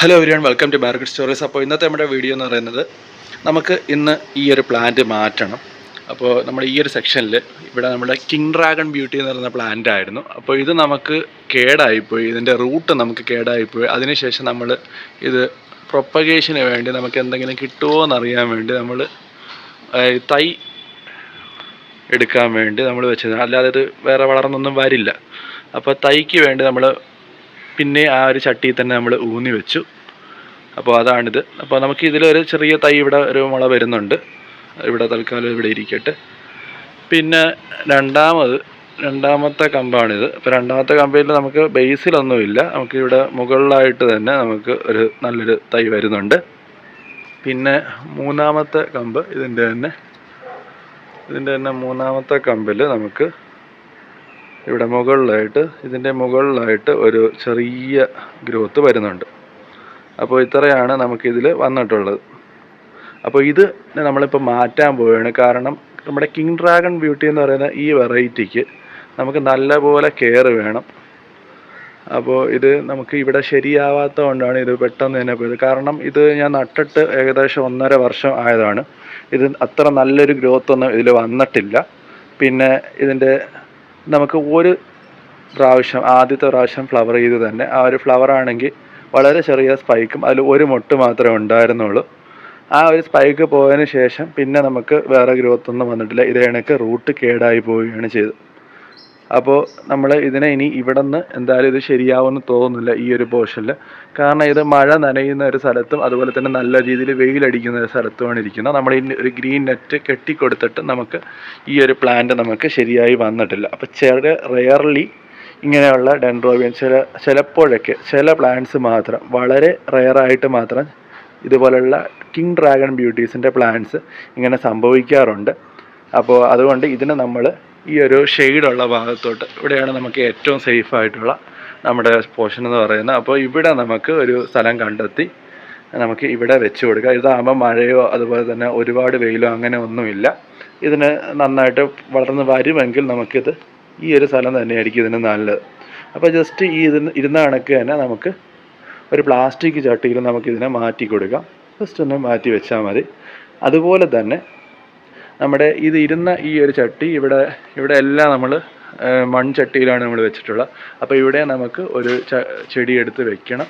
Hello everyone welcome to market stories അപ്പോൾ ഇന്നത്തെ നമ്മുടെ വീഡിയോ എന്ന് പറയുന്നത് നമുക്ക് ഇന്ന് ഈ ഒരു പ്ലാന്റ് മാറ്റണം. അപ്പോൾ നമ്മൾ ഈ ഒരു സെക്ഷനിൽ ഇവിടെ നമ്മുടെ കിങ് ഡ്രാഗൺ ബ്യൂട്ടി എന്ന് പറയുന്ന പ്ലാന്റ് ആയിരുന്നു. അപ്പോൾ ഇത് നമുക്ക് കേടായിപ്പോയി ഇതിന്റെ റൂട്ട് നമുക്ക് കേടായിപ്പോയി. അതിനുശേഷം നമ്മൾ ഇത് പ്രൊപ്പഗേഷന് വേണ്ടി നമുക്ക് എന്തെങ്കിലും കിട്ടുമോ എന്നറിയാൻ വേണ്ടി നമ്മൾ തൈ എടുക്കാൻ വേണ്ടി നമ്മൾ വെച്ചത് അല്ലാതെ ഇത് വേറെ വളർന്നൊന്നും വരില്ല. അപ്പോൾ തൈക്ക് വേണ്ടി നമ്മൾ പിന്നെ ആ ഒരു ചട്ടിയിൽ തന്നെ നമ്മൾ ഊന്നി വെച്ചു. അപ്പോൾ അതാണിത്. അപ്പോൾ നമുക്ക് ഇതിലൊരു ചെറിയ തൈ ഇവിടെ ഒരു മുള വരുന്നുണ്ട്. ഇവിടെ തൽക്കാലം ഇവിടെ ഇരിക്കട്ടെ. പിന്നെ രണ്ടാമത് രണ്ടാമത്തെ കമ്പാണിത്. അപ്പോൾ രണ്ടാമത്തെ കമ്പയിൽ നമുക്ക് ബേസിലൊന്നുമില്ല. നമുക്ക് ഇവിടെ മുകളിലായിട്ട് തന്നെ നമുക്ക് ഒരു നല്ലൊരു തൈ വരുന്നുണ്ട്. പിന്നെ മൂന്നാമത്തെ കമ്പ് ഇതിന്റെ തന്നെ. ഇതിന്റെ തന്നെ മൂന്നാമത്തെ കമ്പിൽ നമുക്ക് ഇവിടെ മുകളിലായിട്ട് ഇതിന്റെ മുകളിലായിട്ട് ഒരു ചെറിയ ഗ്രോത്ത് വരുന്നുണ്ട്. അപ്പോൾ ഇത്രയാണ് നമുക്കിതിൽ വന്നിട്ടുള്ളത്. അപ്പോൾ ഇത് നമ്മളിപ്പോൾ മാറ്റാൻ പോവുകയാണ്. കാരണം നമ്മുടെ കിങ് ഡ്രാഗൺ ബ്യൂട്ടി എന്ന് പറയുന്ന ഈ വെറൈറ്റിക്ക് നമുക്ക് നല്ലപോലെ കെയർ വേണം. അപ്പോൾ ഇത് നമുക്ക് ഇവിടെ ശരിയാവാത്ത കൊണ്ടാണ് ഇത് പെട്ടെന്ന് തന്നെ പോയത്. കാരണം ഇത് ഞാൻ നട്ടിട്ട് ഏകദേശം ഒന്നര വർഷം ആയതാണ്. ഇത് അത്ര നല്ലൊരു ഗ്രോത്ത് ഒന്നും ഇതിൽ വന്നിട്ടില്ല. പിന്നെ ഇതിന്റെ നമുക്ക് ഒരു പ്രാവശ്യം ആദ്യത്തെ പ്രാവശ്യം ഫ്ലവർ ചെയ്ത് തന്നെ ആ ഒരു ഫ്ലവർ ആണെങ്കിൽ വളരെ ചെറിയ സ്പൈക്കും അതിൽ ഒരു മൊട്ട് മാത്രമേ ഉണ്ടായിരുന്നുള്ളൂ. ആ ഒരു സ്പൈക്ക് പോയതിന് ശേഷം പിന്നെ നമുക്ക് വേറെ ഗ്രോത്ത് ഒന്നും വന്നിട്ടില്ല. ഇത് കണക്ക് റൂട്ട് കേടായി പോവുകയാണ് ചെയ്തത്. അപ്പോൾ നമ്മൾ ഇതിനെ ഇനി ഇവിടെ നിന്ന് എന്തായാലും ഇത് ശരിയാവുമെന്ന് തോന്നുന്നില്ല ഈ ഒരു പോർഷനിൽ കാരണം ഇത് മഴ നനയുന്ന ഒരു സ്ഥലത്തും അതുപോലെ തന്നെ നല്ല രീതിയിൽ വെയിലടിക്കുന്ന ഒരു സ്ഥലത്തുമാണ് ഇരിക്കുന്നത്. നമ്മൾ ഈ ഒരു ഗ്രീൻ നെറ്റ് കെട്ടിക്കൊടുത്തിട്ട് നമുക്ക് ഈ ഒരു പ്ലാന്റ് നമുക്ക് ശരിയായി വന്നിട്ടില്ല. അപ്പോൾ ചെറിയ റെയർലി ഇങ്ങനെയുള്ള ഡെൻഡ്രോബിയൻ ചില ചിലപ്പോഴൊക്കെ ചില പ്ലാന്റ്സ് മാത്രം വളരെ റെയറായിട്ട് മാത്രം ഇതുപോലുള്ള കിങ് ഡ്രാഗൺ ബ്യൂട്ടീസിന്റെ പ്ലാന്റ്സ് ഇങ്ങനെ സംഭവിക്കാറുണ്ട്. അപ്പോൾ അതുകൊണ്ട് ഇതിന് നമ്മൾ ഈ ഒരു ഷെയ്ഡുള്ള ഭാഗത്തോട്ട്. ഇവിടെയാണ് നമുക്ക് ഏറ്റവും സേഫ് ആയിട്ടുള്ള നമ്മുടെ പോർഷൻ എന്ന് പറയുന്നത്. അപ്പോൾ ഇവിടെ നമുക്ക് ഒരു സ്ഥലം കണ്ടെത്തി നമുക്ക് ഇവിടെ വെച്ച് കൊടുക്കുക ഇതാകുമ്പോൾ മഴയോ അതുപോലെ തന്നെ ഒരുപാട് വെയിലോ അങ്ങനെ ഒന്നുമില്ല. ഇതിന് നന്നായിട്ട് വളർന്ന് വരുമെങ്കിൽ നമുക്കിത് ഈ ഒരു സ്ഥലം തന്നെയായിരിക്കും ഇതിന് നല്ലത്. അപ്പോൾ ജസ്റ്റ് ഈ ഇതിന് ഇരുന്ന കണക്ക് തന്നെ നമുക്ക് ഒരു പ്ലാസ്റ്റിക് ചട്ടിയിൽ നമുക്കിതിനെ മാറ്റി കൊടുക്കാം. ജസ്റ്റ് ഒന്ന് മാറ്റി വെച്ചാൽ മതി. അതുപോലെ തന്നെ നമ്മുടെ ഇത് ഇരുന്ന ഈ ഒരു ചട്ടി ഇവിടെ ഇവിടെ എല്ലാം നമ്മൾ മൺചട്ടിയിലാണ് നമ്മൾ വെച്ചിട്ടുള്ളത് അപ്പോൾ ഇവിടെ നമുക്ക് ഒരു ചെടി എടുത്ത് വെക്കണം.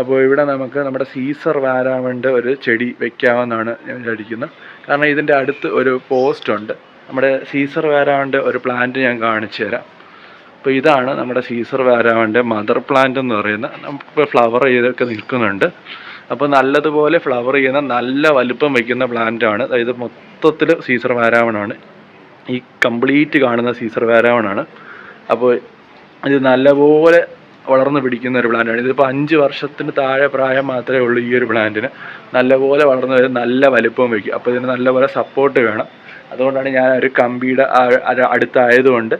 അപ്പോൾ ഇവിടെ നമുക്ക് നമ്മുടെ സീസർ വാരാമണ്ട് ഒരു ചെടി വെക്കാമെന്നാണ് ഞാൻ വിചാരിക്കുന്നത് കാരണം ഇതിന്റെ അടുത്ത് ഒരു പോസ്റ്റ് ഉണ്ട്. നമ്മുടെ സീസർ വാരാമണ്ട് ഒരു പ്ലാന്റ് ഞാൻ കാണിച്ചു തരാം. അപ്പോൾ ഇതാണ് നമ്മുടെ സീസർ വാരാമന്റെ മദർ പ്ലാന്റ് എന്ന് പറയുന്ന നമുക്ക് ഫ്ലവർ ചെയ്തൊക്കെ നിൽക്കുന്നുണ്ട്. അപ്പോൾ നല്ലതുപോലെ ഫ്ലവർ ചെയ്യുന്ന നല്ല വലുപ്പം വയ്ക്കുന്ന പ്ലാന്റാണ് അതായത് മൊത്തത്തിൽ സീസർ വാരാവണാണ്. ഈ കംപ്ലീറ്റ് കാണുന്ന സീസർ വാരാവണാണ്. അപ്പോൾ ഇത് നല്ലപോലെ വളർന്നു പിടിക്കുന്ന ഒരു പ്ലാന്റാണ് ഇതിപ്പോൾ അഞ്ച് വർഷത്തിന് താഴെ പ്രായം മാത്രമേ ഉള്ളൂ ഈ ഒരു പ്ലാന്റിന് നല്ലപോലെ വളർന്നു വരും നല്ല വലുപ്പം വയ്ക്കും. അപ്പോൾ ഇതിന് നല്ലപോലെ സപ്പോർട്ട് വേണം. അതുകൊണ്ടാണ് ഞാൻ ഒരു കമ്പിയുടെ അടുത്തായതുകൊണ്ട്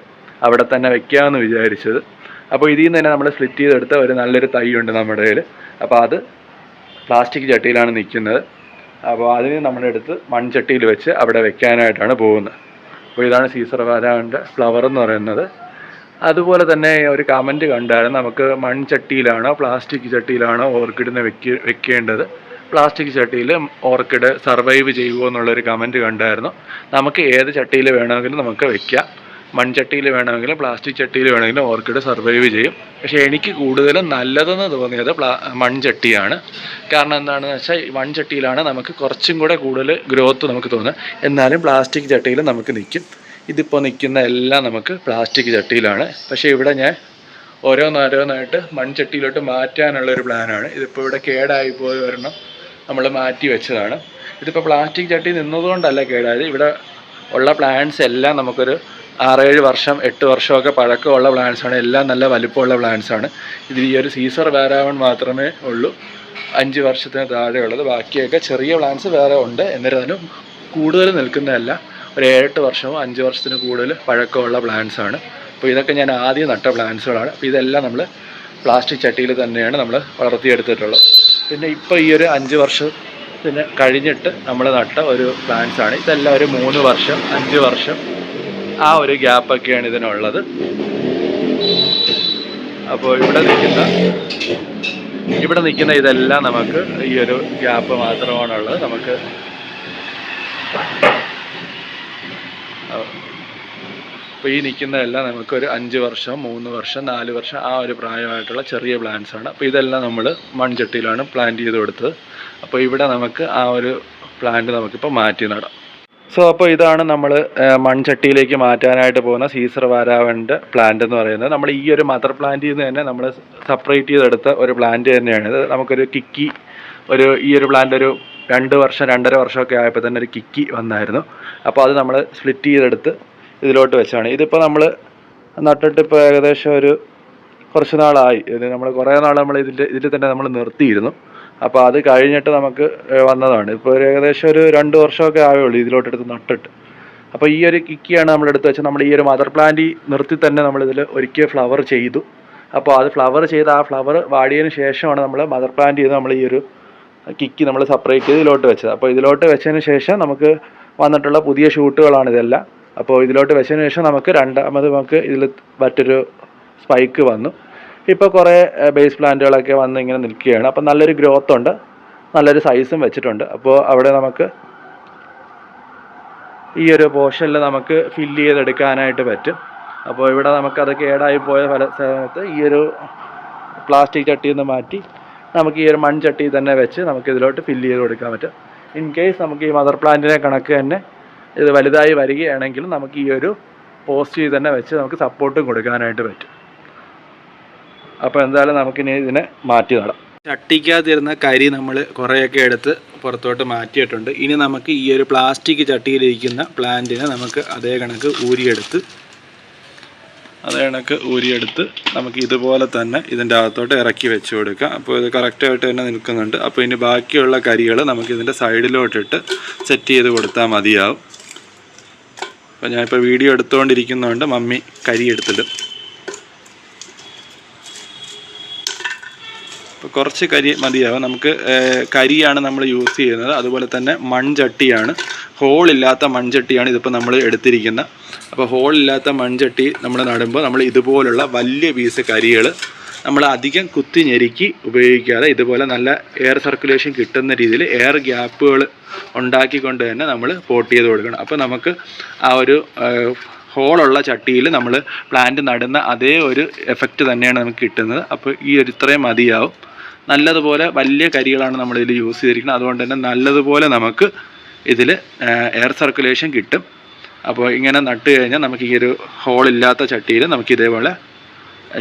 അവിടെ തന്നെ വെക്കാമെന്ന് വിചാരിച്ചത്. അപ്പോൾ ഇതിൽ നിന്ന് തന്നെ നമ്മൾ സ്പ്ലിറ്റ് ചെയ്തെടുത്ത ഒരു നല്ലൊരു തൈ ഉണ്ട് നമ്മുടെ കയ്യിൽ. അപ്പോൾ അത് പ്ലാസ്റ്റിക് ചട്ടിയിലാണ് നിൽക്കുന്നത്. അപ്പോൾ അതിന് നമ്മളെടുത്ത് മൺചട്ടിയിൽ വെച്ച് അവിടെ വെക്കാനായിട്ടാണ് പോകുന്നത്. അപ്പോൾ ഇതാണ് സീസർ വാരാന്റെ ഫ്ലവർ എന്ന് പറയുന്നത്. അതുപോലെ തന്നെ ഒരു കമന്റ് കണ്ടായിരുന്നു. നമുക്ക് മൺചട്ടിയിലാണോ പ്ലാസ്റ്റിക് ചട്ടിയിലാണോ ഓർക്കിഡിനെ വെക്ക വെക്കേണ്ടത്? പ്ലാസ്റ്റിക് ചട്ടിയിൽ ഓർക്കിഡ് സർവൈവ് ചെയ്യുമോ എന്നുള്ളൊരു കമന്റ് കണ്ടായിരുന്നു. നമുക്ക് ഏത് ചട്ടിയിൽ വേണമെങ്കിലും നമുക്ക് വെക്കാം. മൺചട്ടിയിൽ വേണമെങ്കിലും പ്ലാസ്റ്റിക് ചട്ടിയിൽ വേണമെങ്കിലും ഓർക്കിഡ് സർവൈവ് ചെയ്യും. പക്ഷെ എനിക്ക് കൂടുതലും നല്ലതെന്ന് തോന്നിയത് പ്ലാ മൺചട്ടിയാണ്. കാരണം എന്താണെന്ന് വെച്ചാൽ മൺചട്ടിയിലാണ് നമുക്ക് കുറച്ചും കൂടെ കൂടുതൽ ഗ്രോത്ത് നമുക്ക് തോന്നുക എന്നാലും പ്ലാസ്റ്റിക് ചട്ടിയിൽ നമുക്ക് നിൽക്കും. ഇതിപ്പോൾ നിൽക്കുന്ന എല്ലാം നമുക്ക് പ്ലാസ്റ്റിക് ചട്ടിയിലാണ്. പക്ഷേ ഇവിടെ ഞാൻ ഓരോന്നോരോന്നായിട്ട് മൺചട്ടിയിലോട്ട് മാറ്റാനുള്ള ഒരു പ്ലാനാണ്. ഇതിപ്പോൾ ഇവിടെ കേടായി പോയ ഒരെണ്ണം നമ്മൾ മാറ്റി വെച്ചതാണ്. ഇതിപ്പോൾ പ്ലാസ്റ്റിക് ചട്ടി നിന്നതുകൊണ്ടല്ല കേടായത്. ഇവിടെ ഉള്ള പ്ലാന്റ്സ് എല്ലാം നമുക്കൊരു ആറേഴ് വർഷം എട്ട് വർഷമൊക്കെ പഴക്കമുള്ള പ്ലാന്റ്സാണ് എല്ലാം നല്ല വലിപ്പമുള്ള പ്ലാന്റ്സാണ് ഇതിൽ ഈ ഒരു സീസർ വാരാവൺ മാത്രമേ ഉള്ളൂ. അഞ്ച് വർഷത്തിന് താഴെയുള്ളത്. ബാക്കിയൊക്കെ ചെറിയ പ്ലാന്റ്സ് വേറെ ഉണ്ട്. എന്നിരുന്നാലും കൂടുതൽ നിൽക്കുന്നതല്ല. ഒരു ഏഴെട്ട് വർഷമോ അഞ്ച് വർഷത്തിന് കൂടുതൽ പഴക്കമുള്ള പ്ലാന്റ്സാണ് അപ്പോൾ ഇതൊക്കെ ഞാൻ ആദ്യം നട്ട പ്ലാന്റ്സുകളാണ് അപ്പോൾ ഇതെല്ലാം നമ്മൾ പ്ലാസ്റ്റിക് ചട്ടിയിൽ തന്നെയാണ് നമ്മൾ വളർത്തിയെടുത്തിട്ടുള്ളത്. പിന്നെ ഇപ്പോൾ ഈ ഒരു അഞ്ച് വർഷത്തിന് കഴിഞ്ഞിട്ട് നമ്മൾ നട്ട ഒരു പ്ലാന്റ്സാണ് ഇതെല്ലാം ഒരു മൂന്ന് വർഷം അഞ്ച് വർഷം ആ ഒരു ഗ്യാപ്പൊക്കെയാണ് ഇതിനുള്ളത്. അപ്പോൾ ഇവിടെ നിൽക്കുന്ന ഇവിടെ നിൽക്കുന്ന ഇതെല്ലാം നമുക്ക് ഈ ഒരു ഗ്യാപ്പ് മാത്രമാണുള്ളത്. നമുക്ക് അപ്പോൾ ഈ നിൽക്കുന്നതെല്ലാം നമുക്കൊരു അഞ്ച് വർഷം മൂന്ന് വർഷം നാല് വർഷം ആ ഒരു പ്രായമായിട്ടുള്ള ചെറിയ പ്ലാന്റ്സ് ആണ് അപ്പോൾ ഇതെല്ലാം നമ്മൾ മൺചട്ടിയിലാണ് പ്ലാന്റ് ചെയ്ത് കൊടുത്തത്. അപ്പോൾ ഇവിടെ നമുക്ക് ആ ഒരു പ്ലാന്റ് നമുക്കിപ്പോൾ മാറ്റി നടാം. സോ അപ്പോൾ ഇതാണ് നമ്മൾ മൺചട്ടിയിലേക്ക് മാറ്റാനായിട്ട് പോകുന്ന സീസർ വാരാവന്റെ പ്ലാന്റ് എന്ന് പറയുന്നത്. നമ്മൾ ഈ ഒരു മദർ പ്ലാന്റിൽ നിന്ന് തന്നെ നമ്മൾ സെപ്പറേറ്റ് ചെയ്തെടുത്ത ഒരു പ്ലാന്റ് തന്നെയാണ്. ഇത് നമുക്കൊരു കിക്കി ഒരു ഈ ഒരു പ്ലാന്റ് ഒരു രണ്ട് വർഷം രണ്ടര വർഷമൊക്കെ ആയപ്പോൾ തന്നെ ഒരു കിക്കി വന്നായിരുന്നു. അപ്പോൾ അത് നമ്മൾ സ്പ്ലിറ്റ് ചെയ്തെടുത്ത് ഇതിലോട്ട് വെച്ചാണ് ഇതിപ്പോൾ നമ്മൾ നട്ടിട്ട് ഇപ്പോൾ ഏകദേശം ഒരു കുറച്ച് നാളായി. ഇത് നമ്മൾ കുറേ നാൾ നമ്മൾ ഇതിന്റെ ഇതിൽ തന്നെ നമ്മൾ നിർത്തിയിരുന്നു. അപ്പോൾ അത് കഴിഞ്ഞിട്ട് നമുക്ക് വന്നതാണ്. ഇപ്പോൾ ഒരു ഏകദേശം ഒരു രണ്ട് വർഷമൊക്കെ ആയുള്ളൂ ഇതിലോട്ടെടുത്ത് നട്ടിട്ട്. അപ്പോൾ ഈ ഒരു കിക്കിയാണ് നമ്മൾ എടുത്ത് വെച്ചാൽ നമ്മൾ ഈ ഒരു മദർ പ്ലാന്റ് നിർത്തി തന്നെ നമ്മൾ നമ്മളിതിൽ ഒരിക്കൽ ഫ്ലവർ ചെയ്തു. അപ്പോൾ അത് ഫ്ലവർ ചെയ്ത് ആ ഫ്ലവർ വാടിയതിന് ശേഷമാണ് നമ്മൾ മദർ പ്ലാന്റ് ചെയ്ത് നമ്മൾ ഈ ഒരു കിക്ക് നമ്മൾ സെപ്പറേറ്റ് ചെയ്ത് ഇതിലോട്ട് വെച്ചത്. അപ്പോൾ ഇതിലോട്ട് വെച്ചതിന് ശേഷം നമുക്ക് വന്നിട്ടുള്ള പുതിയ ഷൂട്ടുകളാണ് ഇതെല്ലാം. അപ്പോൾ ഇതിലോട്ട് വെച്ചതിന് ശേഷം നമുക്ക് രണ്ടാമത് നമുക്ക് ഇതിൽ മറ്റൊരു സ്പൈക്ക് വന്നു. ഇപ്പോൾ കുറേ ബേസ് പ്ലാന്റുകളൊക്കെ വന്ന് ഇങ്ങനെ നിൽക്കുകയാണ്. അപ്പോൾ നല്ലൊരു ഗ്രോത്ത് ഉണ്ട്. നല്ലൊരു സൈസും വെച്ചിട്ടുണ്ട്. അപ്പോൾ അവിടെ നമുക്ക് ഈ ഒരു പോർഷനിൽ നമുക്ക് ഫില്ല് ചെയ്തെടുക്കാനായിട്ട് പറ്റും. അപ്പോൾ ഇവിടെ നമുക്കത് കേടായി പോയ പല സമയത്ത് ഈ ഒരു പ്ലാസ്റ്റിക് ചട്ടിയിൽ നിന്ന് മാറ്റി നമുക്ക് ഈ ഒരു മൺചട്ടി തന്നെ വെച്ച് നമുക്ക് ഇതിലോട്ട് ഫില്ല് ചെയ്ത് കൊടുക്കാൻ പറ്റും. ഇൻ കേസ് നമുക്ക് ഈ മദർ പ്ലാന്റിനെ കണക്ക് തന്നെ ഇത് വലുതായി വരികയാണെങ്കിലും നമുക്ക് ഈ ഒരു പോസ്റ്റ് ചെയ്ത് തന്നെ വെച്ച് നമുക്ക് സപ്പോർട്ടും കൊടുക്കാനായിട്ട് പറ്റും. അപ്പോൾ എന്തായാലും നമുക്കിനി ഇതിനെ മാറ്റി നടാം ചട്ടിക്കാതിരുന്ന കരി നമ്മൾ കുറേയൊക്കെ എടുത്ത് പുറത്തോട്ട് മാറ്റിയിട്ടുണ്ട്. ഇനി നമുക്ക് ഈ ഒരു പ്ലാസ്റ്റിക് ചട്ടിയിലിരിക്കുന്ന പ്ലാന്റിനെ നമുക്ക് അതേ കണക്ക് ഊരിയെടുത്ത് അതേ കണക്ക് ഊരിയെടുത്ത് നമുക്ക് ഇതുപോലെ തന്നെ ഇതിന്റെ അകത്തോട്ട് ഇറക്കി വെച്ച് കൊടുക്കാം. അപ്പോൾ ഇത് കറക്റ്റായിട്ട് തന്നെ നിൽക്കുന്നുണ്ട്. അപ്പോൾ ഇനി ബാക്കിയുള്ള കരികൾ നമുക്ക് ഇതിന്റെ സൈഡിലോട്ടിട്ട് സെറ്റ് ചെയ്ത് കൊടുത്താൽ മതിയാവും. അപ്പോൾ ഞാനിപ്പോൾ വീഡിയോ എടുത്തുകൊണ്ടിരിക്കുന്നതുകൊണ്ട് മമ്മി കരി എടുത്തിടും കുറച്ച് കരി മതിയാവും. നമുക്ക് കരിയാണ് നമ്മൾ യൂസ് ചെയ്യുന്നത്. അതുപോലെ തന്നെ മൺചട്ടിയാണ്. ഹോളില്ലാത്ത മൺചട്ടിയാണ് ഇതിപ്പോൾ നമ്മൾ എടുത്തിരിക്കുന്നത്. അപ്പോൾ ഹോളില്ലാത്ത മൺചട്ടി നമ്മൾ നടുമ്പോൾ നമ്മൾ ഇതുപോലുള്ള വലിയ പീസ് കരികൾ നമ്മൾ അധികം കുത്തി ഞെരുക്കി ഉപയോഗിക്കാതെ ഇതുപോലെ നല്ല എയർ സർക്കുലേഷൻ കിട്ടുന്ന രീതിയിൽ എയർ ഗ്യാപ്പുകൾ ഉണ്ടാക്കിക്കൊണ്ട് തന്നെ നമ്മൾ പോട്ട് ചെയ്ത് കൊടുക്കണം. അപ്പോൾ നമുക്ക് ആ ഒരു ഹോളുള്ള ചട്ടിയിൽ നമ്മൾ പ്ലാന്റ് നടുന്ന അതേ ഒരു എഫക്റ്റ് തന്നെയാണ് നമുക്ക് കിട്ടുന്നത്. അപ്പോൾ ഈ ഒരു ഇത്രയും മതിയാവും. നല്ലതുപോലെ വലിയ കരികളാണ് നമ്മൾ ഇതിൽ യൂസ് ചെയ്തിരിക്കുന്നത്. അതുകൊണ്ട് തന്നെ നല്ലതുപോലെ നമുക്ക് ഇതിൽ എയർ സർക്കുലേഷൻ കിട്ടും. അപ്പോൾ ഇങ്ങനെ നട്ട് കഴിഞ്ഞാൽ നമുക്ക് ഈ ഒരു ഹോളില്ലാത്ത ചട്ടിയിൽ നമുക്ക് ഇതേപോലെ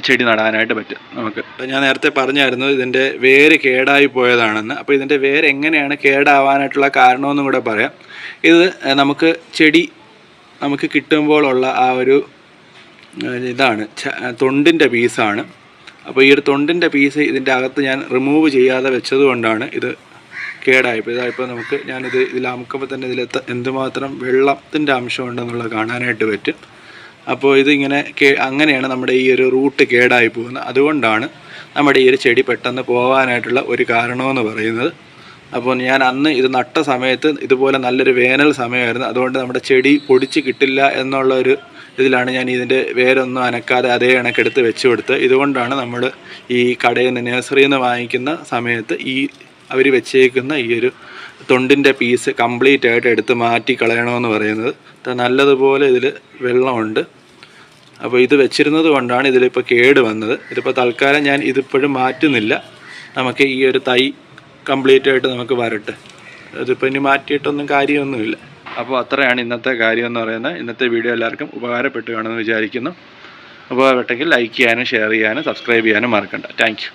ചെടി നടാനായിട്ട് പറ്റും നമുക്ക്. ഞാൻ നേരത്തെ പറഞ്ഞായിരുന്നു ഇതിന്റെ വേര് കേടായി പോയതാണെന്ന്. അപ്പോൾ ഇതിന്റെ വേര് എങ്ങനെയാണ് കേടാവാനായിട്ടുള്ള കാരണമെന്നും കൂടെ പറയാം. ഇത് നമുക്ക് ചെടി നമുക്ക് കിട്ടുമ്പോഴുള്ള ആ ഒരു ഇതാണ് തൊണ്ടിന്റെ പീസാണ് അപ്പോൾ ഈ ഒരു തൊണ്ടിന്റെ പീസ് ഇതിന്റെ അകത്ത് ഞാൻ റിമൂവ് ചെയ്യാതെ വെച്ചതുകൊണ്ടാണ് ഇത് കേടായപ്പോൾ ഇതായപ്പോൾ നമുക്ക് ഞാനിത് ഇതിൽ അമുക്കുമ്പോൾ തന്നെ ഇതിൽ എന്തുമാത്രം വെള്ളത്തിന്റെ അംശം ഉണ്ടെന്നുള്ളത് കാണാനായിട്ട് പറ്റും. അപ്പോൾ ഇതിങ്ങനെ കേ അങ്ങനെയാണ് നമ്മുടെ ഈ ഒരു റൂട്ട് കേടായി പോകുന്നത്. അതുകൊണ്ടാണ് നമ്മുടെ ഈ ഒരു ചെടി പെട്ടെന്ന് പോകാനായിട്ടുള്ള ഒരു കാരണമെന്ന് പറയുന്നത്. അപ്പോൾ ഞാൻ അന്ന് ഇത് നട്ട സമയത്ത് ഇതുപോലെ നല്ലൊരു വേനൽ സമയമായിരുന്നു. അതുകൊണ്ട് നമ്മുടെ ചെടി പൊടിച്ച് കിട്ടില്ല എന്നുള്ള ഒരു ഇതിലാണ് ഞാൻ ഇതിന്റെ വേരൊന്നും അനക്കാതെ അതേ കണക്കെടുത്ത് വെച്ച് കൊടുത്ത് ഇതുകൊണ്ടാണ് നമ്മൾ ഈ കടയിൽ നിന്ന് നഴ്സറിയിൽ നിന്ന് വാങ്ങിക്കുന്ന സമയത്ത് ഈ അവർ വെച്ചേക്കുന്ന ഈ ഒരു തൊണ്ടിന്റെ പീസ് കംപ്ലീറ്റ് ആയിട്ട് എടുത്ത് മാറ്റി കളയണമെന്ന് പറയുന്നത്. നല്ലതുപോലെ ഇതിൽ വെള്ളമുണ്ട്. അപ്പോൾ ഇത് വെച്ചിരുന്നത് കൊണ്ടാണ് ഇതിലിപ്പോൾ കേട് വന്നത്. ഇതിപ്പോൾ തൽക്കാലം ഞാൻ ഇതിപ്പോഴും മാറ്റുന്നില്ല. നമുക്ക് ഈ ഒരു തൈ കംപ്ലീറ്റ് ആയിട്ട് നമുക്ക് വരട്ടെ. അതിപ്പോൾ ഇനി മാറ്റിയിട്ടൊന്നും കാര്യമൊന്നുമില്ല. അപ്പോൾ അത്രയാണ് ഇന്നത്തെ കാര്യം എന്ന് പറയുന്നത്. ഇന്നത്തെ വീഡിയോ എല്ലാവർക്കും ഉപകാരപ്പെട്ടു കാണുമെന്ന് വിചാരിക്കുന്നു. ഉപകാരപ്പെട്ടെങ്കിൽ ലൈക്ക് ചെയ്യാനും ഷെയർ ചെയ്യാനും സബ്സ്ക്രൈബ് ചെയ്യാനും മറക്കണ്ട. താങ്ക്